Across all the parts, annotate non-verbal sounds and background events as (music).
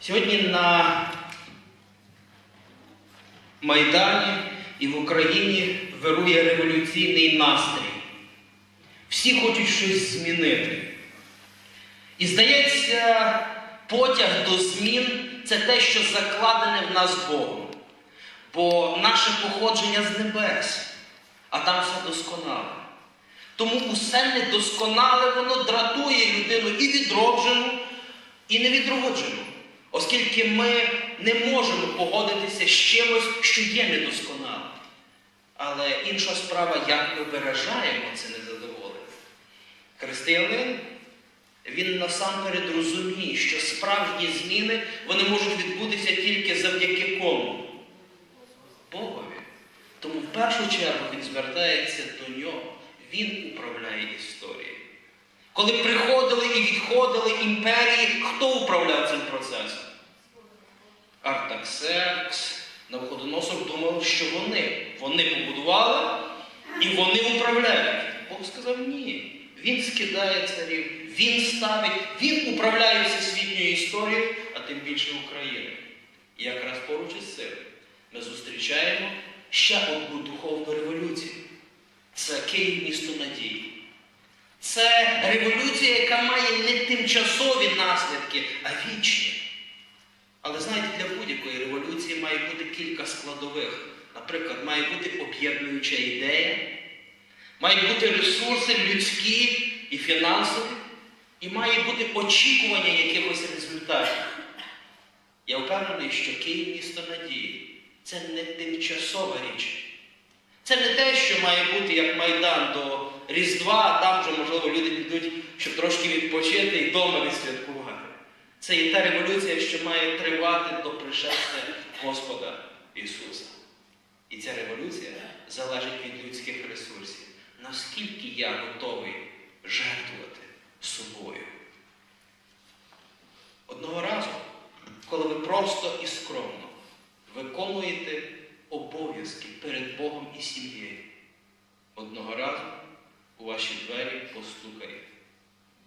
Сьогодні на Майдані і в Україні вирує революційний настрій. Всі хочуть щось змінити. І здається, потяг до змін це те, що закладене в нас Богом. Бо наше походження з небес, а там все досконале. Тому усе недосконале, воно дратує людину і відроджену, і невідроджену. Оскільки ми не можемо погодитися з чимось, що є недосконалим. Але інша справа, як ми виражаємо це незадоволення. Християнин, він насамперед розуміє, що справжні зміни вони можуть відбутися тільки завдяки кому? Богові. Тому в першу чергу він звертається до нього. Він управляє історією. Коли приходили і відходили імперії, хто управляв цим процесом? Артаксеркс, Навходоносор думав, що вони. Вони побудували і вони управляють. Бог сказав ні. Він скидає царів, він ставить, він управляє всесвітньою історією, а тим більше Україною. І якраз поруч із цим ми зустрічаємо ще одну духовну революцію. Це Київ місто надії. Це революція, яка має не тимчасові наслідки, а вічні. Але знаєте, для будь-якої революції має бути кілька складових. Наприклад, має бути об'єднуюча ідея, мають бути ресурси людські і фінансові, і має бути очікування якихось результатів. Я впевнений, що Київ місто надії це не тимчасова річ. Це не те, що має бути як Майдан до Різдва, а там вже, можливо, люди підуть, щоб трошки відпочити і вдома відсвяткувати. Це є та революція, що має тривати до пришестя Господа Ісуса. І ця революція залежить від людських ресурсів. Наскільки я готовий жертвувати собою? Одного разу, коли ви просто і скромно виконуєте обов'язки перед Богом і сім'єю, одного разу у ваші двері постукає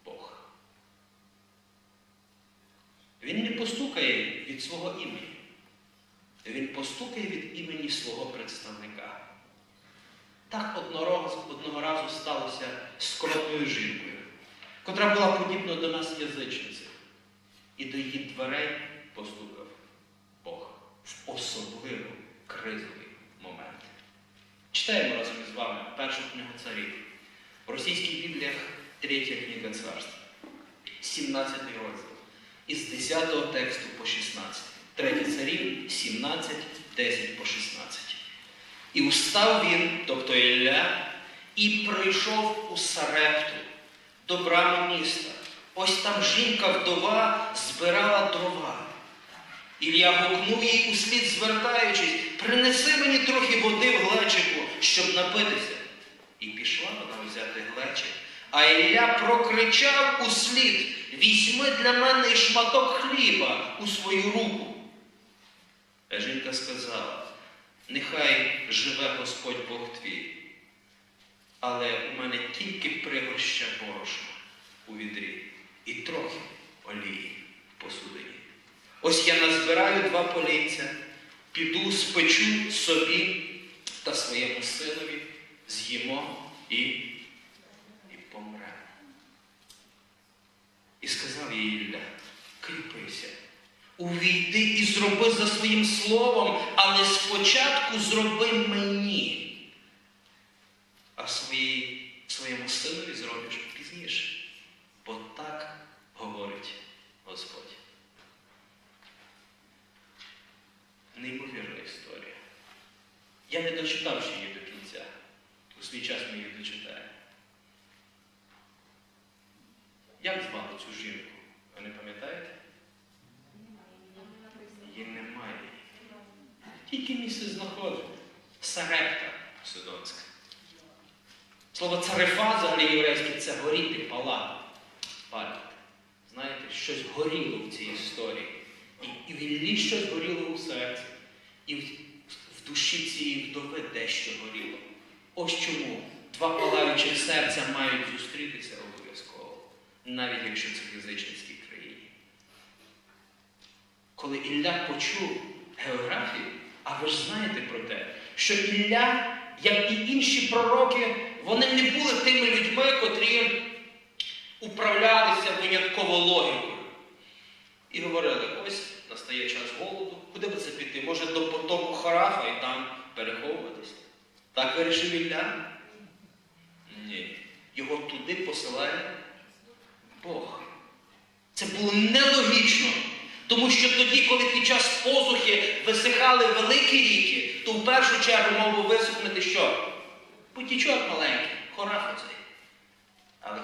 Бог. Він не постукає від свого імені. Він постукає від імені свого представника. Так одного одного разу сталося з скромною жінкою, котра була подібна до нас язичницею. І до її дверей постукав Бог в особливо кризовий момент. Читаємо разом із вами першу книгу царів. В російських бібліях третя книга царства, 17 розділ, із 10 тексту по 16. Третє царів 17, 10 по 16. І встав він, тобто Ілля, і прийшов у Сарепту, до брами міста. Ось там жінка-вдова збирала дрова. Ілля гукнув їй услід, звертаючись, принеси мені трохи води в глечику, щоб напитися. І пішла вона взяти глечик. А Ілля прокричав услід, візьми для мене шматок хліба у свою руку. А жінка сказала, нехай живе Господь Бог твій, але у мене тільки пригорща борошна у відрі і трохи олії в посудині. Ось я назбираю два полінця, піду спечу собі та своєму синові, з'їмо і, і помремо. І сказав їй Ілля, кріпися, увійди і зроби за своїм словом, але спочатку зроби мені, а свої, своєму синові зробиш пізніше. Бо так говорить Господь. Неймовірна історія. Я не дочитав її до кінця. У свій час ми її дочитаємо. Як звали цю жінку? Ви не пам'ятаєте? Її немає. Тільки місце знаходження. Сарепта Сидонська. Слово царефа взагалі єврейське це горіти, палати. Палити. Знаєте, щось горіло в цій історії. І, і в щось горіло у серці. І в, в душі цієї вдови дещо горіло. Ось чому два палаючих серця мають зустрітися обов'язково, навіть якщо це в язичницькій країні. коли Ілля почув географію, а ви ж знаєте про те, що Ілля, як і інші пророки, вони не були тими людьми, котрі управлялися винятково логікою. І говорили, ось настає час голоду, куди би це піти? Може до потоку Харафа і там переховуватися? Так вирішив Ілля? Ні. Його туди посилає Бог. Це було нелогічно. Тому що тоді, коли під час посухи висихали великі ріки, то в першу чергу мав би висохнути що? Потічок маленький, хораф оцей. Але,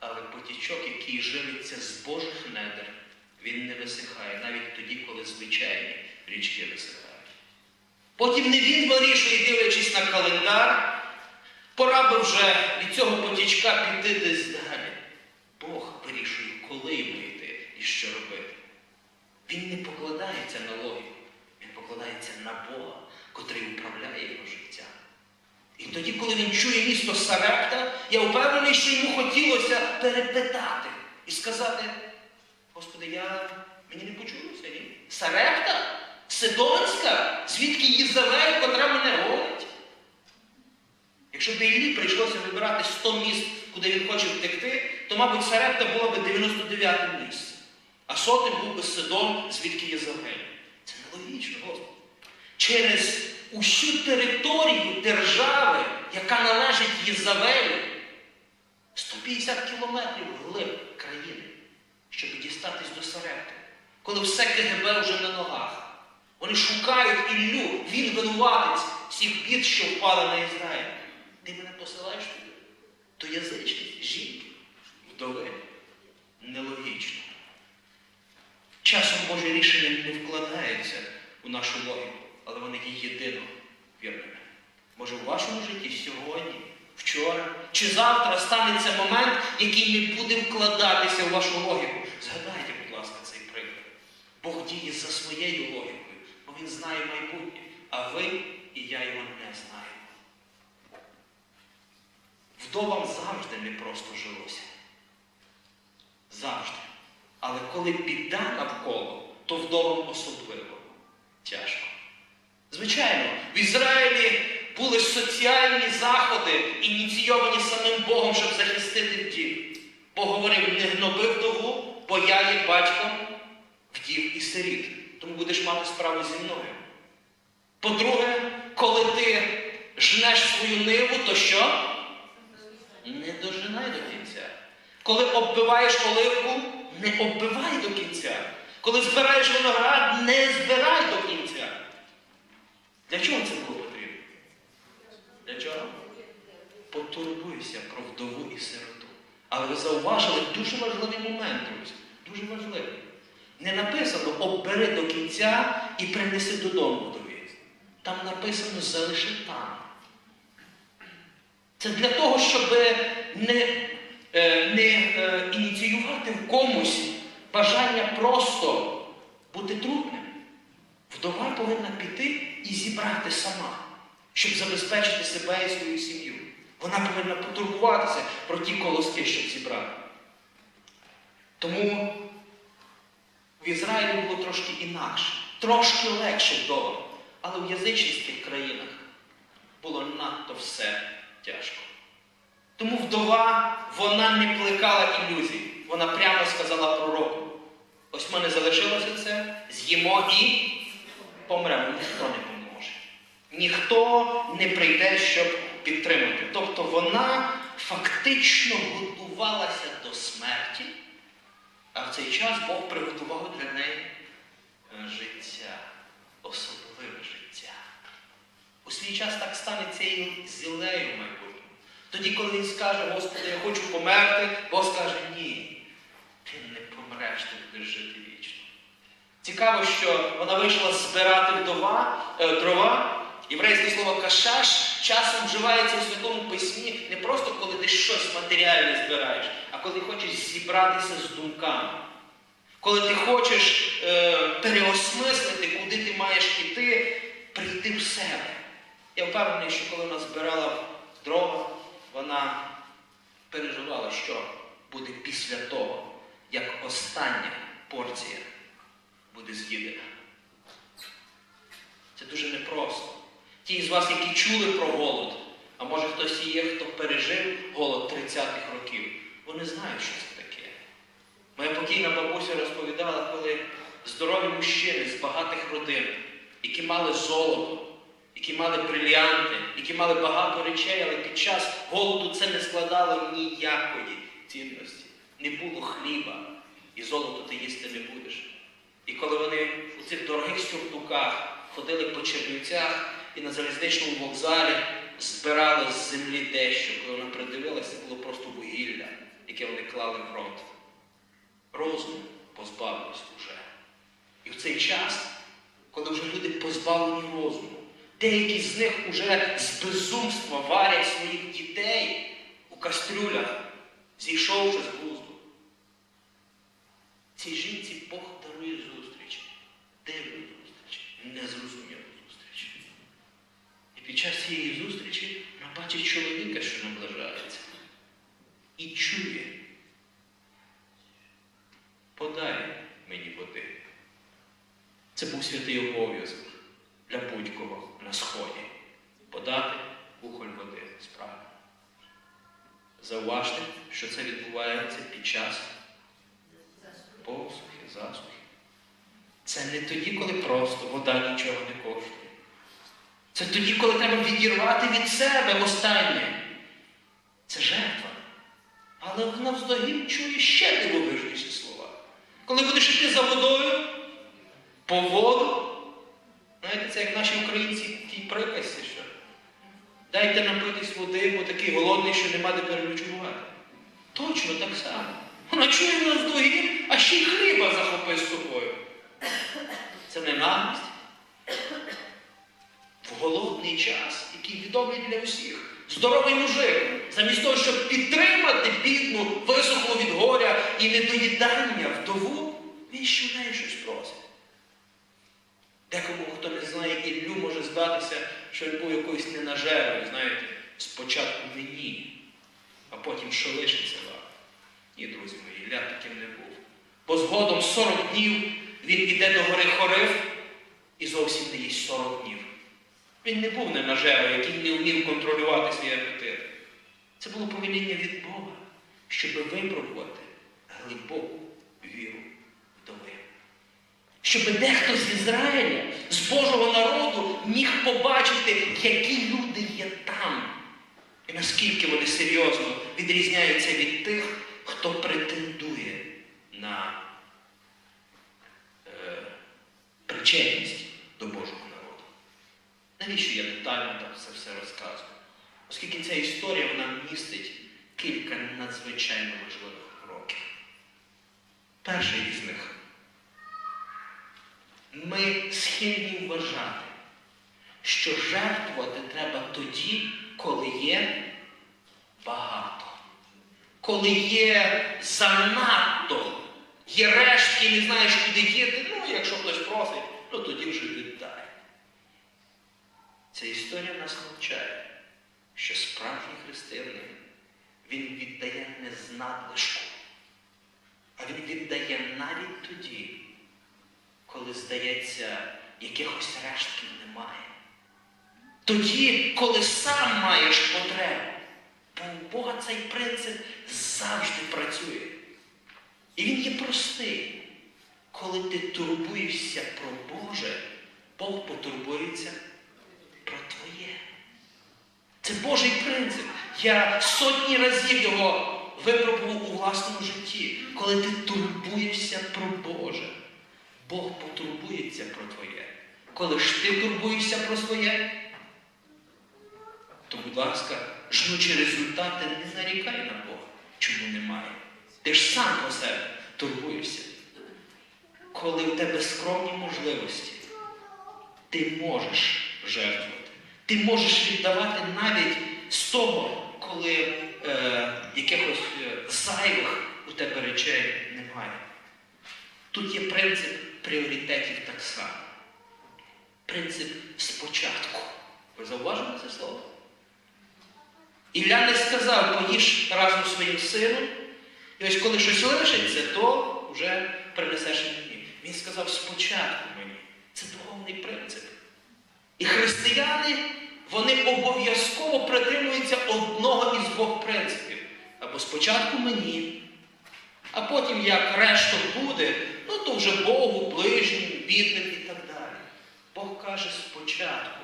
але потічок, який живиться з Божих недр, він не висихає навіть тоді, коли звичайні річки висихають. Потім не він вирішує, дивлячись на календар, пора би вже від цього потічка піти десь далі. Бог вирішує, коли йому йти і що робити. Він не покладається на логіку, він покладається на Бога, котрий управляє його життям. І тоді, коли він чує місто Сарепта, я впевнений, що йому хотілося перепитати і сказати, Господи, я... мені не почулося, ні? Сарепта? Сидонська? Звідки Єзавель, котра мене гонить? Якщо б Іллі прийшлося вибирати 100 міст, куди він хоче втекти, то, мабуть, Сарепта була б 99 м місце. А сотим був би Сидон, звідки Єзавель. Це нелогічно, Господи. Через усю територію держави, яка належить Єзавелю, 150 кілометрів вглиб країни, щоб дістатись до Сарепти, коли все КГБ вже на ногах. Вони шукають Іллю, він винуватець всіх бід, що впали на Ізраїль. Ти мене посилаєш туди? То язичність, жінки, вдови. Нелогічно. Часом Боже рішення не вкладається у нашу логіку, але вони є єдино вірними. Може, у вашому житті сьогодні, вчора чи завтра станеться момент, який не буде вкладатися у вашу логіку. Згадайте, будь ласка, цей приклад. Бог діє за своєю логікою, Він знає майбутнє, а ви і я його не знаємо. Вдовам завжди не просто жилося. Завжди. Але коли біда навколо, то вдовам особливо тяжко. Звичайно, в Ізраїлі були соціальні заходи, ініційовані самим Богом, щоб захистити вдів. Бог говорив, не гноби вдову, бо я є батьком вдів і сиріт. Тому будеш мати справу зі мною. По-друге, коли ти жнеш свою ниву, то що? Не дожинай до кінця. Коли оббиваєш оливку, не оббивай до кінця. Коли збираєш виноград, не збирай до кінця. Для чого це було потрібно? Для чого? Потурбуйся про вдову і сироту. Але ви зауважили дуже важливий момент, друзі. Дуже важливий. Не написано оббери до кінця і принеси додому вдові. Там написано залиши там. Це для того, щоб не, е, не е, ініціювати в комусь бажання просто бути трудним. Вдова повинна піти і зібрати сама, щоб забезпечити себе і свою сім'ю. Вона повинна потурбуватися про ті колоски, щоб зібрати. Тому в Ізраїлі було трошки інакше, трошки легше вдома. Але в язичницьких країнах було надто все тяжко. Тому вдова вона не плекала ілюзій. Вона прямо сказала пророку: ось в мене залишилося це, з'їмо і помремо. Ніхто не поможе. Ніхто не прийде, щоб підтримати. Тобто вона фактично готувалася до смерті, а в цей час Бог приготував для неї е, життя, особливе життя. У свій час так станеться і з Ілею. Тоді, коли він скаже, Господи, я хочу померти, Бог скаже, ні, ти не помреш, ти будеш жити вічно. Цікаво, що вона вийшла збирати вдова, е, дрова. Єврейське слово кашаш часом вживається у Святому Письмі не просто коли ти щось матеріальне збираєш, а коли хочеш зібратися з думками. Коли ти хочеш е, переосмислити, куди ти маєш іти, прийти в себе. Я впевнений, що коли вона збирала дрова, вона переживала, що буде після того, як остання порція буде з'їдена. Це дуже непросто. Ті з вас, які чули про голод, а може хтось є, хто пережив голод 30-х років, вони знають, що це таке. Моя покійна бабуся розповідала, коли здорові мужчини з багатих родин, які мали золото, які мали бриліанти, які мали багато речей, але під час голоду це не складало ніякої цінності. Не було хліба, і золото ти їсти не будеш. І коли вони у цих дорогих сюртуках ходили по Чернівцях і на залізничному вокзалі збирали з землі дещо, коли вона придивилася, було просто вугілля, яке вони клали в рот. Розум позбавився вже. І в цей час, коли вже люди позбавлені розуму, деякі з них уже з безумства варять своїх дітей у кастрюлях, зійшовши з глузду. Цій жінці Бог дарує зустріч, дивну зустріч, незрозумілу зустріч. І під час цієї зустрічі вона бачить чоловіка, що наближається, і чує. Подай мені води. Це був святий обов'язок для будь-кого на сході. Подати кухоль води справді. Зауважте, що це відбувається під час посухи, засухи. Це не тоді, коли просто вода нічого не коштує. Це тоді, коли треба відірвати від себе останнє. Це жертва. Але вона вздогін чує ще дивовижніші слова. Коли будеш йти за водою, по воду, знаєте, це як наші українці в тій приказці, що дайте напитись води, бо такий голодний, що нема де переночувати. Точно так само. Вона чує нас вздогін, а ще й хліба захопи з собою. Це не. В голодний час, який відомий для всіх. Здоровий мужик, замість того, щоб підтримати бідну, висохлу від горя і недоїдання вдову, він ще в неї щось просить. Декому, хто не знає Іллю, може здатися, що він був якоюсь ненажерою, знаєте, спочатку мені, а потім що лишиться вам. Ні, друзі мої, Ілля таким не був. Бо згодом 40 днів він іде до гори Хорив і зовсім не їсть 40 днів. Він не був ненажерою, який не вмів контролювати свій апетит. Це було повеління від Бога, щоб випробувати глибоку віру вдови. Щоб дехто з Ізраїля, з Божого народу, міг побачити, які люди є там, і наскільки вони серйозно відрізняються від тих, хто претендує на е, причетність. Навіщо я детально так це все розказую? Оскільки ця історія вона містить кілька надзвичайно важливих уроків. Перший із них. Ми схильні вважати, що жертвувати треба тоді, коли є багато. Коли є занадто, є рештки, не знаєш, куди діти, ну, якщо хтось просить, ну тоді вже віддай. Ця історія нас навчає, що справжній християнин, він віддає не з надлишку, а він віддає навіть тоді, коли, здається, якихось рештків немає. Тоді, коли сам маєш потребу. Бо у Бога цей принцип завжди працює. І він є простий. Коли ти турбуєшся про Боже, Бог потурбується. Це Божий принцип. Я сотні разів його випробував у власному житті. Коли ти турбуєшся про Боже, Бог потурбується про твоє. Коли ж ти турбуєшся про своє, то, будь ласка, жнучи результати, не нарікай на Бога, чому немає. Ти ж сам про себе турбуєшся. Коли в тебе скромні можливості, ти можеш жертвувати. Ти можеш віддавати навіть з того, коли е, якихось е, зайвих у тебе речей немає. Тут є принцип пріоритетів так само. Принцип спочатку. Ви зауважили це слово? Ілля не сказав, поїж разом своїм сином, і ось коли щось лишиться, то вже принесеш мені. Він сказав спочатку мені. Це духовний принцип. І християни, вони обов'язково притримуються одного із двох принципів. Або спочатку мені, а потім як решту буде, ну то вже Богу, ближнім, бідним і так далі. Бог каже спочатку.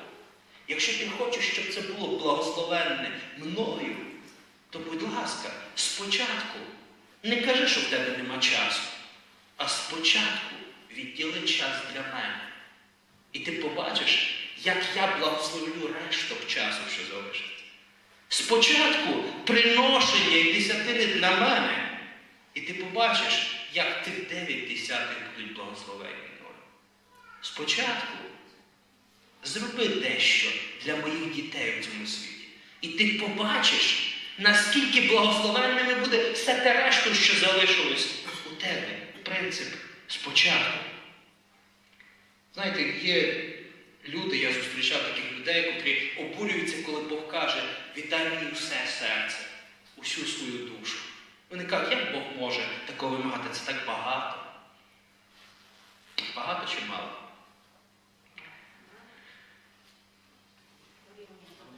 Якщо ти хочеш, щоб це було благословенне мною, то будь ласка, спочатку не кажи, що в тебе нема часу, а спочатку відділи час для мене. І ти побачиш, як я благословлю решток часу, що залишиться. Спочатку приношення і десятини для мене. І ти побачиш, як тих дев'ять десятих будуть благословені мною. Спочатку зроби дещо для моїх дітей у цьому світі. І ти побачиш, наскільки благословенними буде все те решту, що залишилось у тебе. Принцип спочатку. Знаєте, є люди, я зустрічав таких людей, котрі обурюються, коли Бог каже, віддай мені все серце, усю свою душу. Вони кажуть, як Бог може такого вимагати? Це так багато. Багато чи мало?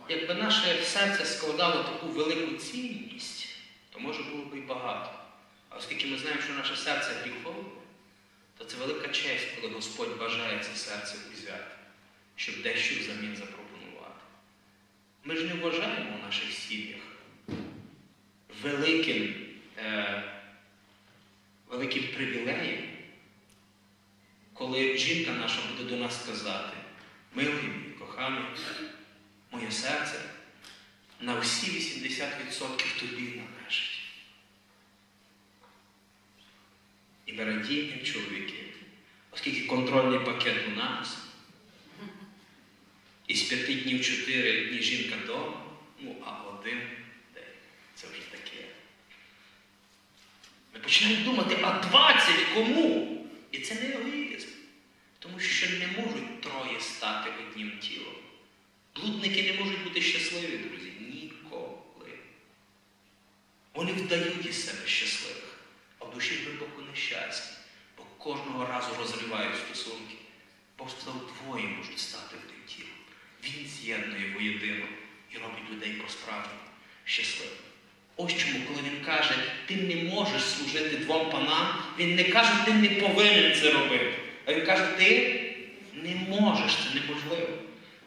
Якби наше серце складало таку велику цінність, то може було б і багато. А оскільки ми знаємо, що наше серце гріховне, то це велика честь, коли Господь бажає це серце узяти, щоб дещо взамін запропонувати. Ми ж не вважаємо у наших сім'ях великим, е, великим привілеєм, коли жінка наша буде до нас сказати, милий мій, коханий, моє серце на всі 80% тобі належить. І ми радіємо, чоловіки, оскільки контрольний пакет у нас, і з п'яти днів чотири дні жінка вдома, ну а один день це вже таке. Ми починаємо думати, а 20 кому? І це не егоїзм. Тому що не можуть троє стати одним тілом. Блудники не можуть бути щасливі, друзі. Ніколи. Вони вдають із себе щасливих, а в душі глибоко нещасні, бо кожного разу розривають стосунки. Сказав, двоє можуть стати одним тілом. Він з'єднує воєдино і робить людей по-справжньому щасливими. Ось чому, коли він каже, ти не можеш служити двом панам, він не каже, ти не повинен це робити. А він каже, ти не можеш, це неможливо.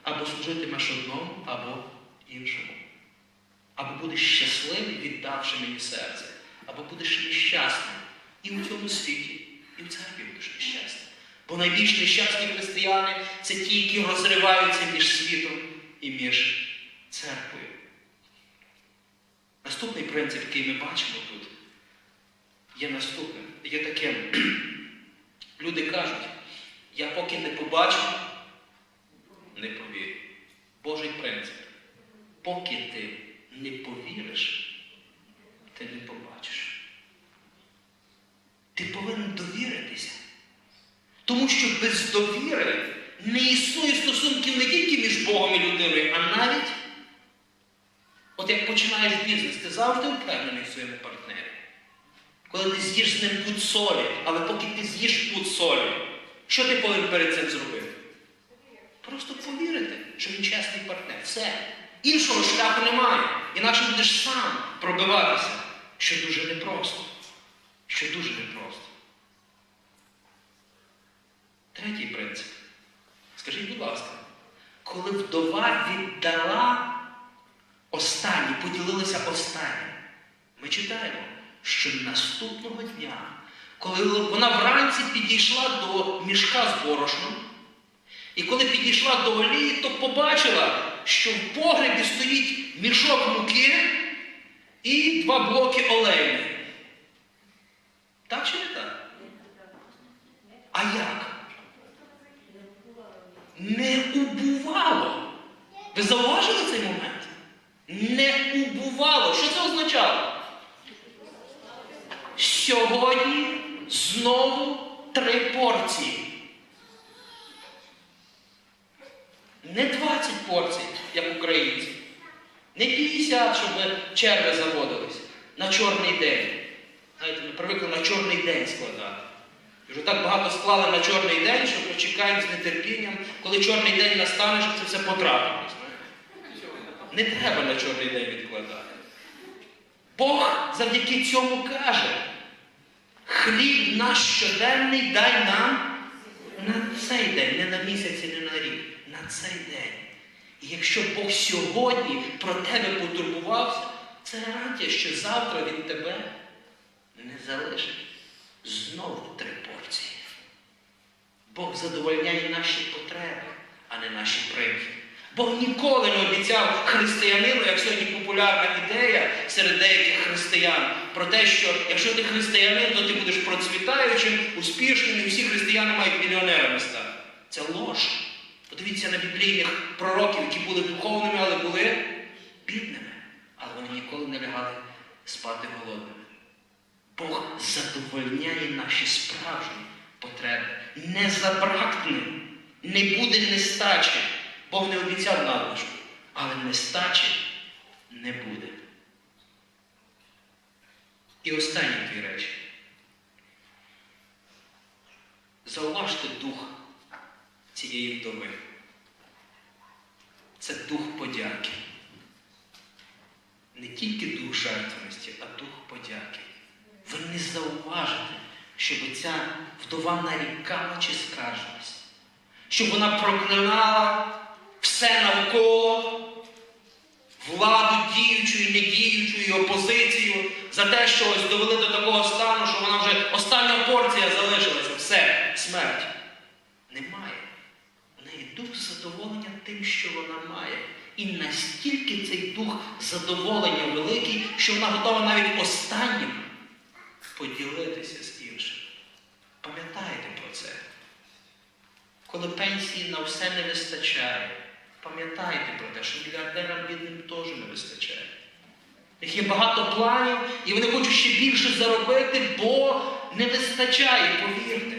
Або служитимеш одному, або іншому. Або будеш щасливий, віддавши мені серце, або будеш нещасним і у цьому світі, і в церкві будеш нещасним. Бо найбільш нещасні християни це ті, які розриваються між світом і між церквою. Наступний принцип, який ми бачимо тут, є наступним. Є таким. (clears throat) Люди кажуть, я поки не побачу, не повірю. Божий принцип. Поки ти не повіриш, ти не побачиш. Ти повинен довіритися. Тому що без довіри не існує стосунків не тільки між Богом і людиною, а навіть, от як починаєш бізнес, ти завжди впевнений в своєму партнері. Коли ти з'їш з ним пуд солі, але поки ти з'їш пуд солі, що ти повинен перед цим зробити? Просто повірити, що він чесний партнер. Все. Іншого шляху немає. Інакше будеш сам пробиватися, що дуже непросто. Що дуже непросто. Третій принцип. Скажіть, будь ласка, коли вдова віддала останні, поділилися останнім, ми читаємо, що наступного дня, коли вона вранці підійшла до мішка з борошном, і коли підійшла до олії, то побачила, що в погребі стоїть мішок муки і два блоки олейни. Так чи не так? А як? Не убувало. Ви зауважили цей момент? Не убувало. Що це означало? Сьогодні знову три порції. Не 20 порцій, як українці. Не 50, щоб черги заводились на чорний день. Знаєте, ми привикли на чорний день складати. Вже так багато склали на чорний день, що почекаємо з нетерпінням, коли чорний день настане, щоб це все потратити. Не треба на чорний день відкладати. Бог завдяки цьому каже, хліб наш щоденний дай нам на цей день, не на місяць і не на рік, на цей день. І якщо Бог сьогодні про тебе потурбувався, це гарантія, що завтра він тебе не залишить. Знову порції. Бог задовольняє наші потреби, а не наші примхи. Бог ніколи не обіцяв християнину, як сьогодні популярна ідея серед деяких християн, про те, що якщо ти християнин, то ти будеш процвітаючим, успішним, і всі християни мають мільйонерами стати. Це лож. Подивіться на біблійних пророків, які були духовними, але були бідними. Але вони ніколи не лягали спати голодними. Бог задовольняє наші справжні потреби. Не забракне, не буде нестачі. Бог не обіцяв надлишку, але нестачі не буде. І останні дві речі. Зауважте дух цієї вдови. Це дух подяки. Не тільки дух жертвеності, а дух подяки. Ви не зауважите, щоб ця вдова нарікала чи скаржилась, щоб вона проклинала все навколо, владу недіючу, і опозицію за те, що ось довели до такого стану, що вона вже остання порція залишилася. Все, смерть. Немає. У неї дух задоволення тим, що вона має. І настільки цей дух задоволення великий, що вона готова навіть останнім поділитися з. Пам'ятайте про це. Коли пенсії на все не вистачає, пам'ятайте про те, що мільярдерам бідним теж не вистачає. Їх є багато планів, і вони хочуть ще більше заробити, бо не вистачає, повірте.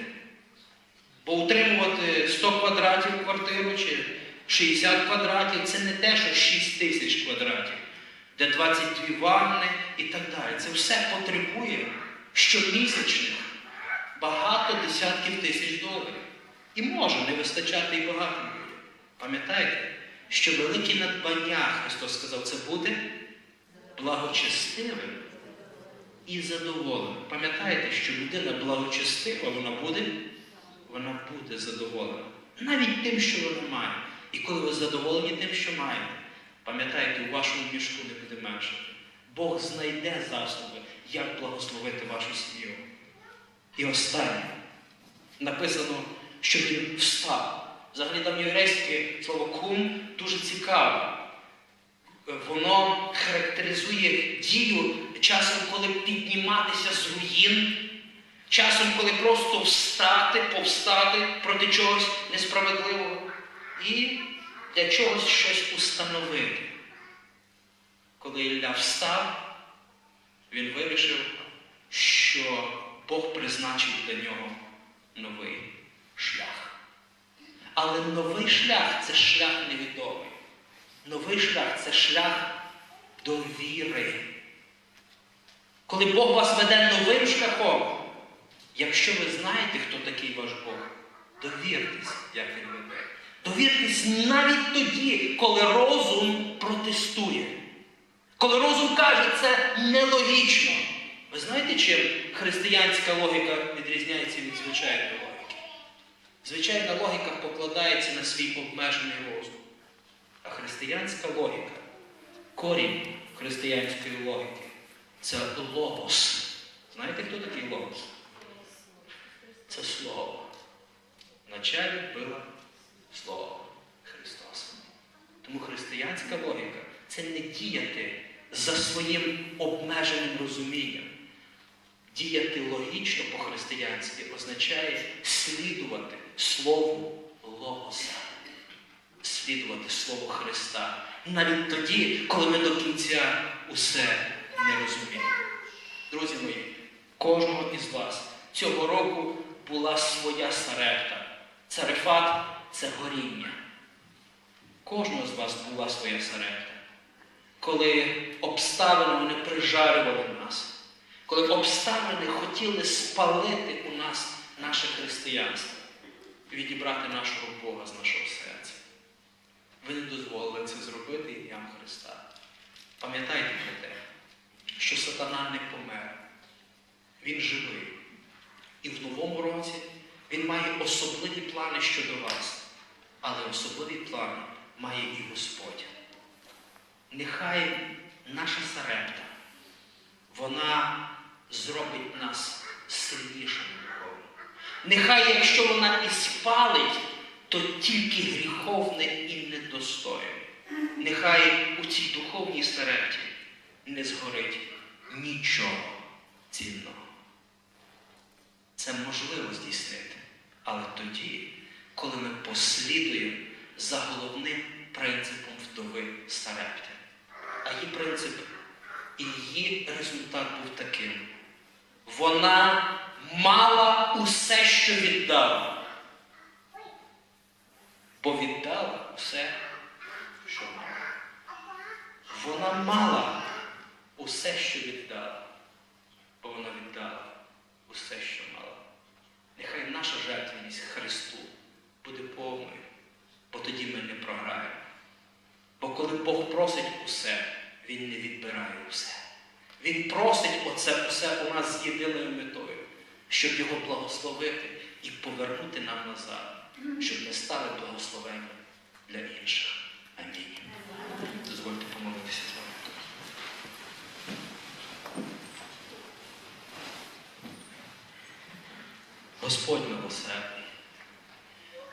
Бо утримувати 100 квадратів квартиру чи 60 квадратів це не те, що 6 тисяч квадратів, де 22 ванни і так далі. Це все потребує щомісячних багато десятків тисяч доларів. І може не вистачати і багатим людям. Пам'ятаєте, що великі надбання, Христос сказав, це бути благочестивим і задоволеним. Пам'ятаєте, що людина благочестива, вона буде, вона буде задоволена. Навіть тим, що вона має. І коли ви задоволені тим, що маєте, пам'ятайте, у вашому мішку не буде менше. Бог знайде засоби, як благословити вашу сім'ю. І останнє. Написано, що він встав. Взагалі давньоєврейське слово кум дуже цікаве. Воно характеризує дію часом, коли підніматися з руїн, часом, коли просто встати, повстати проти чогось несправедливого і для чогось щось установити. Коли Ілля встав, він вирішив, що Бог призначив для нього новий шлях. Але новий шлях це шлях невідомий. Новий шлях це шлях довіри. Коли Бог вас веде новим шляхом, якщо ви знаєте, хто такий ваш Бог, довіртесь, як він веде. Довіртесь навіть тоді, коли розум протестує. Коли розум каже, це нелогічно. Знаєте, чим християнська логіка відрізняється від звичайної логіки? Звичайна логіка покладається на свій обмежений розум. А християнська логіка, корінь християнської логіки це логос. Знаєте, хто такий логос? Це слово. Вначалі було слово Христос. Тому християнська логіка це не діяти за своїм обмеженим розумінням. Діяти логічно по-християнськи означає слідувати Слову Логоса слідувати Слову Христа. Навіть тоді, коли ми до кінця усе не розуміємо. Друзі мої, кожного із вас цього року була своя сарепта. Царефат це горіння. Кожного з вас була своя сарепта. Коли обставини вони прижарювали нас, коли обставини хотіли спалити у нас наше християнство, відібрати нашого Бога з нашого серця. Ви не дозволили це зробити ім'ям Христа. Пам'ятайте про те, що сатана не помер. Він живий. І в новому році він має особливі плани щодо вас. Але особливі плани має і Господь. Нехай наша Сарепта, вона зробить нас сильнішими духовно. Нехай, якщо вона і спалить, то тільки гріховне і недостойне. Нехай у цій духовній Сарепті не згорить нічого цінного. Це можливо здійснити, але тоді, коли ми послідуємо за головним принципом вдови Сарепти. А її принцип і її результат був таким. Вона мала усе, що віддала. Бо віддала усе, що мала. Вона мала усе, що віддала. Бо вона віддала усе, що мала. Нехай наша жертвеність Христу буде повною, бо тоді ми не програємо. Бо коли Бог просить усе, Він не відбирає усе. Він просить оце усе у нас з єдиною метою, щоб його благословити і повернути нам назад, щоб ми стали благословенням для інших. Амінь. Дозвольте помолитися з вами. Господь милосердний,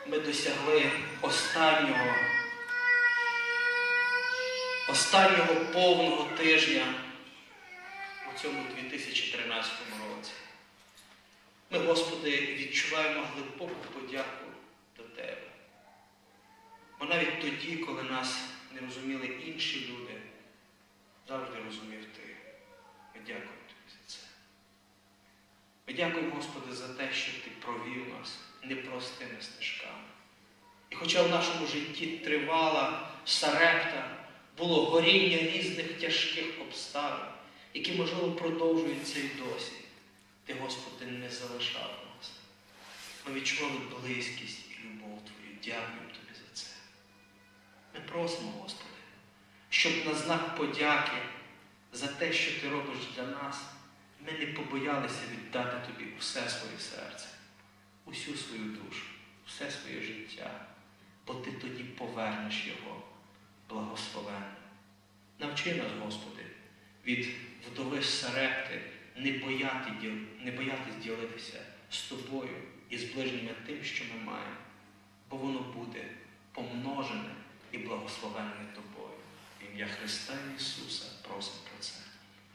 ми досягли останнього, останнього повного тижня цьому 2013 році. Ми, Господи, відчуваємо глибоку подяку до Тебе. Бо навіть тоді, коли нас не розуміли інші люди, завжди розумів Ти. Ми дякуємо Тобі за це. Ми дякуємо, Господи, за те, що Ти провів нас непростими стежками. І хоча в нашому житті тривала сарепта, було горіння різних тяжких обставин, які, можливо, продовжуються і досі, Ти, Господи, не залишав нас. Ми відчували близькість і любов Твою. Дякуємо Тобі за це. Ми просимо, Господи, щоб на знак подяки за те, що Ти робиш для нас, ми не побоялися віддати Тобі усе своє серце, усю свою душу, все своє життя, бо Ти тоді повернеш його благословенно. Навчи нас, Господи, від вдови Сарепти не, бояти, не боятись ділитися з Тобою і з ближніми тим, що ми маємо, бо воно буде помножене і благословенне Тобою. В ім'я Христа Ісуса просимо про це.